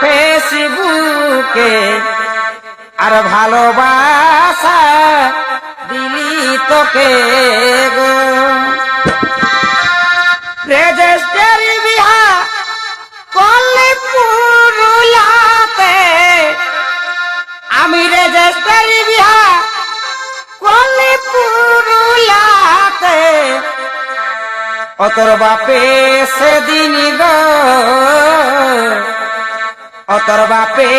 ফেসবুকে আর ভালোবাসা দিলি তোকে গো। রেজিস্ট্রি বিহা করলে পুরুলাতে। আমি রেজিস্ট্রি বিহা করলে পুরুলাতে। অতর বাপে সেদিন গো অতর বাপে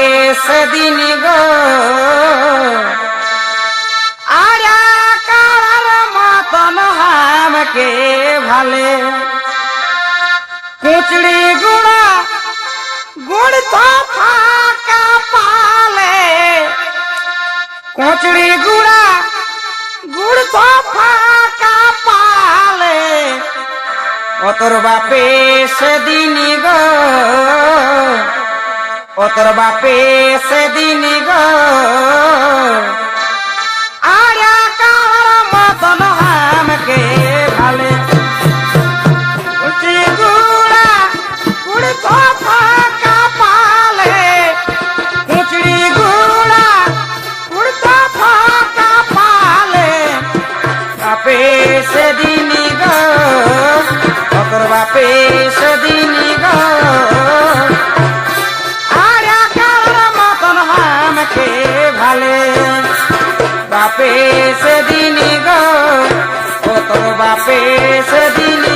সেদিন গো। আর মতন হামকে ভালে। কুচড়ি গুড়া, গুড় তো ফাঁকা পালে। কুচড়ি গুড়া, গুড় তো ফাঁকা পালে। অতর বাপে সেদিন গো। অতর বাপে সেদিন গো। আরে কার মতন হামকে ভালে। সেদিন গো অতর বাপে সেদিন হামকে ভালে বাপে সেদিন গো কত বাপে সেদিন